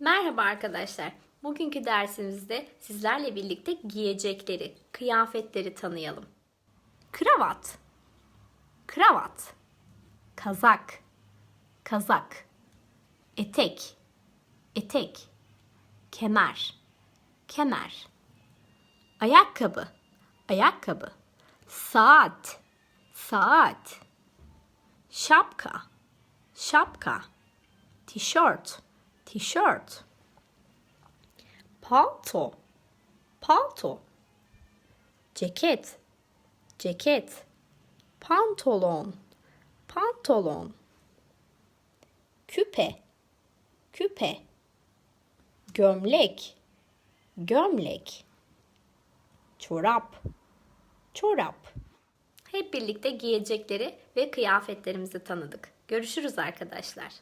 Merhaba arkadaşlar. Bugünkü dersimizde sizlerle birlikte giyecekleri, kıyafetleri tanıyalım. Kravat, kravat, kazak, kazak, etek, etek, kemer, kemer, ayakkabı, ayakkabı, saat, saat, şapka, şapka, tişört, tişört, palto, palto, ceket, ceket, pantolon, pantolon, küpe, küpe, gömlek, gömlek, çorap, çorap. Hep birlikte giyecekleri ve kıyafetlerimizi tanıdık. Görüşürüz arkadaşlar.